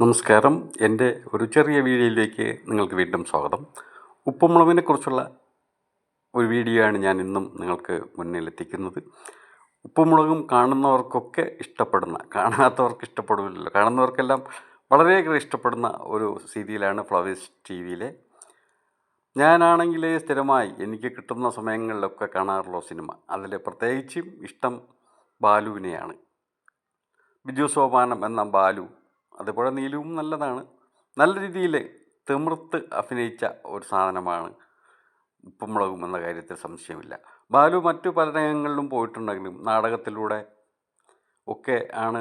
നമസ്കാരം. എന്റെ ഒരു ചെറിയ വീഡിയോയിലേക്ക് നിങ്ങൾക്ക് വീണ്ടും സ്വാഗതം. ഉപ്പുമുളകിനെ കുറിച്ചുള്ള ഒരു വീഡിയോ ആണ് ഞാൻ ഇന്നും നിങ്ങൾക്ക് മുന്നിലെത്തിക്കുന്നത്. ഉപ്പുമുളകും കാണുന്നവർക്കൊക്കെ ഇഷ്ടപ്പെടുന്ന കാണാത്തവർക്ക് ഇഷ്ടപ്പെടില്ലല്ലോ. കാണുന്നവർക്കെല്ലാം വളരെയേറെ ഇഷ്ടപ്പെടുന്ന ഒരു സീരിയലാണ് ഫ്ലവേഴ്സ് ടി വിയിലെ ഞാനാണെങ്കിൽ സ്ഥിരമായി എനിക്ക് കിട്ടുന്ന സമയങ്ങളിലൊക്കെ കാണാറുള്ള സിനിമ. അതിൽ പ്രത്യേകിച്ചും ഇഷ്ടം ബാലുവിനെയാണ്. ബിജു സോപാനം എന്ന ബാലു അതുപോലെ നീലുവും നല്ലതാണ്. നല്ല രീതിയിൽ തിമിർത്ത് അഭിനയിച്ച ഒരു സാധനമാണ് ഉപ്പുമുളകും എന്ന കാര്യത്തിൽ സംശയമില്ല. ബാലു മറ്റു പല രംഗങ്ങളിലും പോയിട്ടുണ്ടെങ്കിലും നാടകത്തിലൂടെ ഒക്കെ ആണ്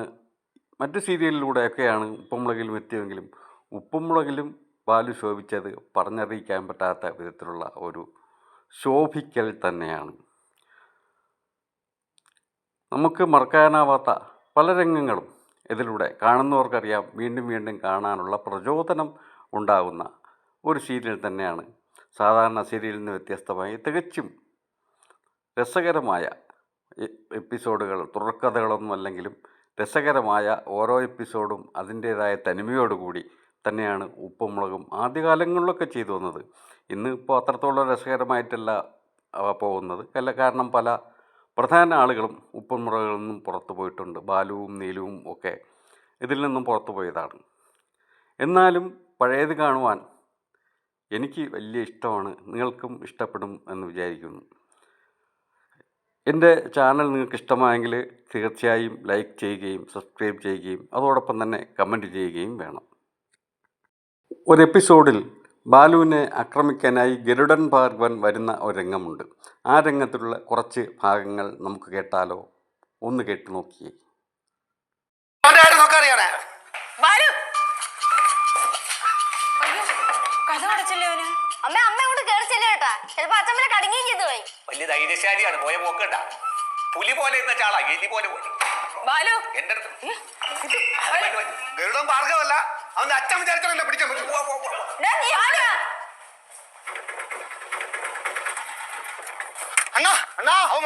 മറ്റു സീരിയലിലൂടെയൊക്കെയാണ് ഉപ്പുമുളകിലും എത്തിയെങ്കിലും ഉപ്പുമുളകിലും ബാലു ശോഭിച്ചത് പറഞ്ഞറിയിക്കാൻ പറ്റാത്ത വിധത്തിലുള്ള ഒരു ശോഭിക്കൽ തന്നെയാണ്. നമുക്ക് മറക്കാനാവാത്ത പല രംഗങ്ങളും ഇതിലൂടെ കാണുന്നവർക്കറിയാം വീണ്ടും വീണ്ടും കാണാനുള്ള പ്രചോദനം ഉണ്ടാകുന്ന ഒരു സീരിയൽ തന്നെയാണ്. സാധാരണ സീരിയലിൽ നിന്ന് വ്യത്യസ്തമായി തികച്ചും രസകരമായ എപ്പിസോഡുകൾ തുടർക്കഥകളൊന്നും അല്ലെങ്കിലും രസകരമായ ഓരോ എപ്പിസോഡും അതിന്റേതായ തനിമയോടുകൂടി തന്നെയാണ് ഉപ്പുമുളകും ആദ്യകാലങ്ങളിലൊക്കെ ചെയ്തു വന്നത്. ഇന്ന് ഇപ്പോൾ അത്രത്തോളം രസകരമായിട്ടല്ല പോകുന്നത്. അല്ല കാരണം പല പ്രധാന ആളുകളും ഉപ്പുമുളകളിൽ നിന്നും പുറത്തു പോയിട്ടുണ്ട്. ബാലുവും നീലുവും ഒക്കെ ഇതിൽ നിന്നും പുറത്തു പോയതാണ്. എന്നാലും പഴയത് കാണുവാൻ എനിക്ക് വലിയ ഇഷ്ടമാണ് നിങ്ങൾക്കും ഇഷ്ടപ്പെടും എന്ന് വിചാരിക്കുന്നു. എന്റെ ചാനൽ നിങ്ങൾക്ക് ഇഷ്ടമായെങ്കിൽ തീർച്ചയായും ലൈക്ക് ചെയ്യുകയും സബ്സ്ക്രൈബ് ചെയ്യുകയും അതോടൊപ്പം തന്നെ കമന്റ് ചെയ്യുകയും വേണം. ഒരു എപ്പിസോഡിൽ ബാലുവിനെ ആക്രമിക്കാനായി ഗരുഡൻ ഭാർഗവൻ വരുന്ന ഒരു രംഗമുണ്ട്. ആ രംഗത്തിലുള്ള കുറച്ച് ഭാഗങ്ങൾ നമുക്ക് കേട്ടാലോ? ഒന്ന് കേട്ടു നോക്കിയേ. അറിയാണേ ബാലു. അയ്യോ കഥ അടച്ചല്ലേ അവന്? അമ്മ അമ്മ അങ്ങോട്ട് കേറി ചെല്ലു കേട്ടാ ചിലപ്പോ അച്ഛമ്മനെ കടങ്ങുകയും ചെയ്തു പോയി. വലിയ ധൈര്യശാലിയാണ് പോയ പോക്കണ്ട. പുലി പോലെ ഇരുന്ന ചാളാ എലി പോലെ പോയി. ബാലു. എന്റെ അടുത്ത്. ഗരുഡൻ ഭാർഗവല്ല അവന്റെ അച്ഛൻ വിചാരിച്ചാലല്ല പിടിക്കാൻ പറ്റും.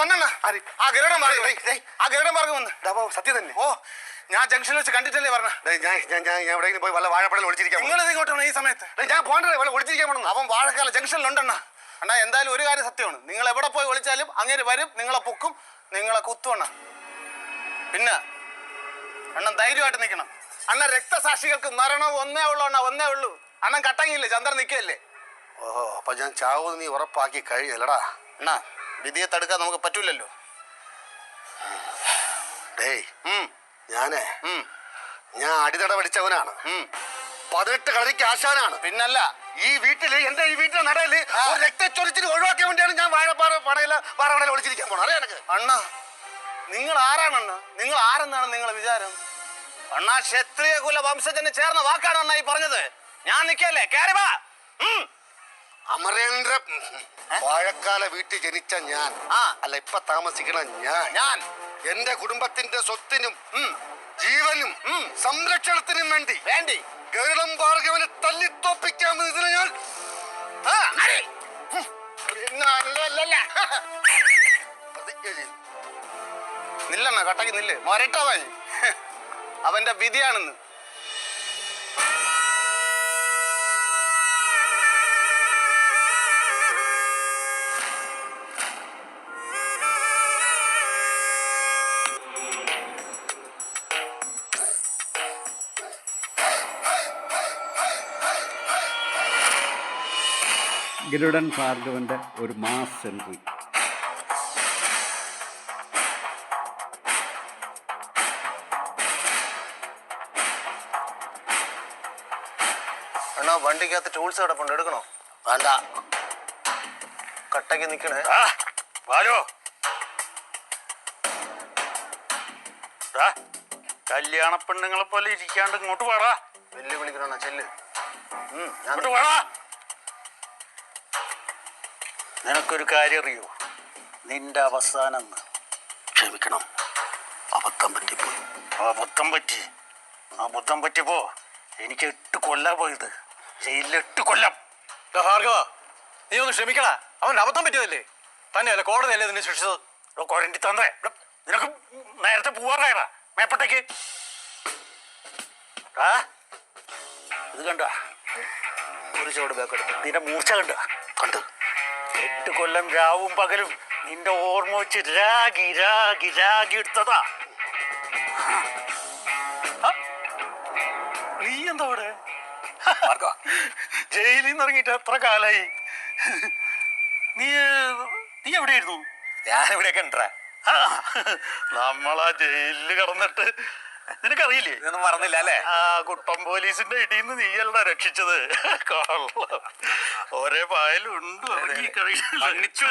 വന്നണ്ണ ആ ഗരുഡൻ ഭാർഗവ ആ ഗരുഡൻ ഭാർഗവ വന്ന്. സത്യം തന്നെ. ഓ ഞാൻ ജംഗ്ഷനിൽ വെച്ച് കണ്ടിട്ടല്ലേ പറഞ്ഞ? ഞാൻ ഞാൻ ഞാൻ എവിടെയെങ്കിലും പോയി വല്ല വാഴപ്പഴം ഒളിച്ചിരിക്കാൻ നിങ്ങൾ ഇങ്ങോട്ടാണ് ഈ സമയത്ത്? ഞാൻ പോകണ്ടേ വല്ല ഒളിച്ചിരിക്കാൻ പോകണം അവൻ വാഴക്കാല ജംഗ്ഷനിലുണ്ടെണ്ണ അണ്ണാ എന്തായാലും ഒരു കാര്യം സത്യമാണ്. നിങ്ങൾ എവിടെ പോയി ഒളിച്ചാലും അങ്ങനെ വരും നിങ്ങളെ പൊക്കും നിങ്ങളെ കുത്തുവണ്ണ പിന്നെ അണ്ണൻ ധൈര്യമായിട്ട് നിൽക്കണം. അണ്ണൻ രക്തസാക്ഷികൾക്ക് മരണം ഒന്നേ ഉള്ളൂ അണ്ണ ഒന്നേ ഉള്ളൂ. അണ്ണൻ കട്ടങ്ങിയില്ലേ? ചന്ദ്രൻ നിൽക്കല്ലേ ഓഹോ അപ്പൊ ഞാൻ ചാവൂന്ന് നീ ഉറപ്പാക്കി കഴിഞ്ഞല്ലടാ അണ്ണാ വിധിയെ തടുക്കാൻ നമുക്ക് പറ്റൂലല്ലോ. ഡേയ് ഞാനേ ഞാൻ അടിതട പഠിച്ചവനാണ്. പതിനെട്ട് കളരിക്ക് ആശാനാണ്. പിന്നല്ല. ഈ വീട്ടിൽ എന്റെ ഈ വീട്ടിലെ നടയിൽ. ഒരു ഒഴിവാക്കാൻ വേണ്ടിയാണ് ഞാൻ വാഴപ്പാറ പടയില വാഴപ്പടയിൽ ഒളിച്ചിരിക്കാൻ പോണത്. അറിയാം എനിക്ക് അണ്ണ നിങ്ങൾ ആരാണണ്ണ നിങ്ങൾ ആരെന്നാണ് നിങ്ങൾ വിചാരം? അണ്ണാ ക്ഷത്രിയ കുല വംശജന് ചേർന്ന വാക്കാണ് അണ്ണ ഈ പറഞ്ഞത്. ഞാൻ നിക്കല്ലേ? കേറി വാ. അമരേന്ദ്ര വാഴക്കാല വീട്ടിൽ ജനിച്ച ഞാൻ. അല്ല ഇപ്പൊ താമസിക്കണ ഞാൻ. ഞാൻ. എന്റെ കുടുംബത്തിന്റെ സ്വത്തിനും ജീവനും. സംരക്ഷണത്തിനും വേണ്ടി വേണ്ടി. ഗരുഡം ഭാർഗവനെ തല്ലിത്തോപ്പിക്കാമെന്ന് ഇതിന് ഞാൻ നില്ലണ്ണ കട്ടക്ക് നില്ല്. മരട്ടവൻ അവന്റെ വിധിയാണെന്ന്. ഗരുഡൻ ഭാർഗവന്റെ ഒരു മാസ് എൻട്രി അണ്ണാ വണ്ടിക്കകത്ത് ടൂൾസ് കിടപ്പുണ്ട് എടുക്കണോ? വേണ്ട. കട്ടക്ക് നിക്കണേ. ബാലോ. കല്യാണ പെണ്ണുങ്ങളെ പോലെ ഇരിക്കാണ്ട് ഇങ്ങോട്ട് പാടാ വെല്ലു വിളിക്കണ ചെല്ല്. ഉം, ഞാൻ നിനക്കൊരു കാര്യം അറിയോ നിന്റെ അവസാനം. ക്ഷമിക്കണം. അബദ്ധം പറ്റിപ്പോയി. അബദ്ധം പറ്റി? അബദ്ധം പറ്റിയപ്പോ എനിക്ക് എട്ട് കൊല്ലാ പോയത്. ജയിലിൽ എട്ട് കൊല്ലം. ഭാർഗവ നീ ഒന്ന് ക്ഷമിക്കണ അവൻ അബദ്ധം പറ്റിയതല്ലേ? തന്നെയല്ല കോടതിയല്ലേ നിന്നെ ശിക്ഷിച്ചത്? കോടതി തന്നേ. നിനക്ക് നേരത്തെ പോവാറായടാ മേപ്പട്ടേക്ക്. ആ ഇത് കണ്ട? ഒരു ചോട് ബാക്കെടുത്തു നിന്റെ മൂർച്ച കണ്ട? കണ്ട്. എട്ട് കൊല്ലം രാവും പകലും നിന്റെ ഓർമ്മ വെച്ച് രാഗി രാഗി രാഗി എടുത്തതാ. നീ എന്താ അവിടെ? ജയിലിൽ നിന്ന് ഇറങ്ങിയിട്ട് എത്ര കാലായി? നീ നീ എവിടെയായിരുന്നു? ഞാൻ ഇവിടെയൊക്കെ ഉണ്ടാ നമ്മളാ ജയിലിൽ കിടന്നിട്ട് നിനക്കറിയില്ലേ? ഇതൊന്നും മറന്നില്ല അല്ലേ? ആ കുട്ടം പോലീസിന്റെ ഇടിയിൽ നിന്ന് നീയല്ല രക്ഷിച്ചത്. കള്ളം. ഒരേ പായലുണ്ട്. മണ്ണിച്ചു.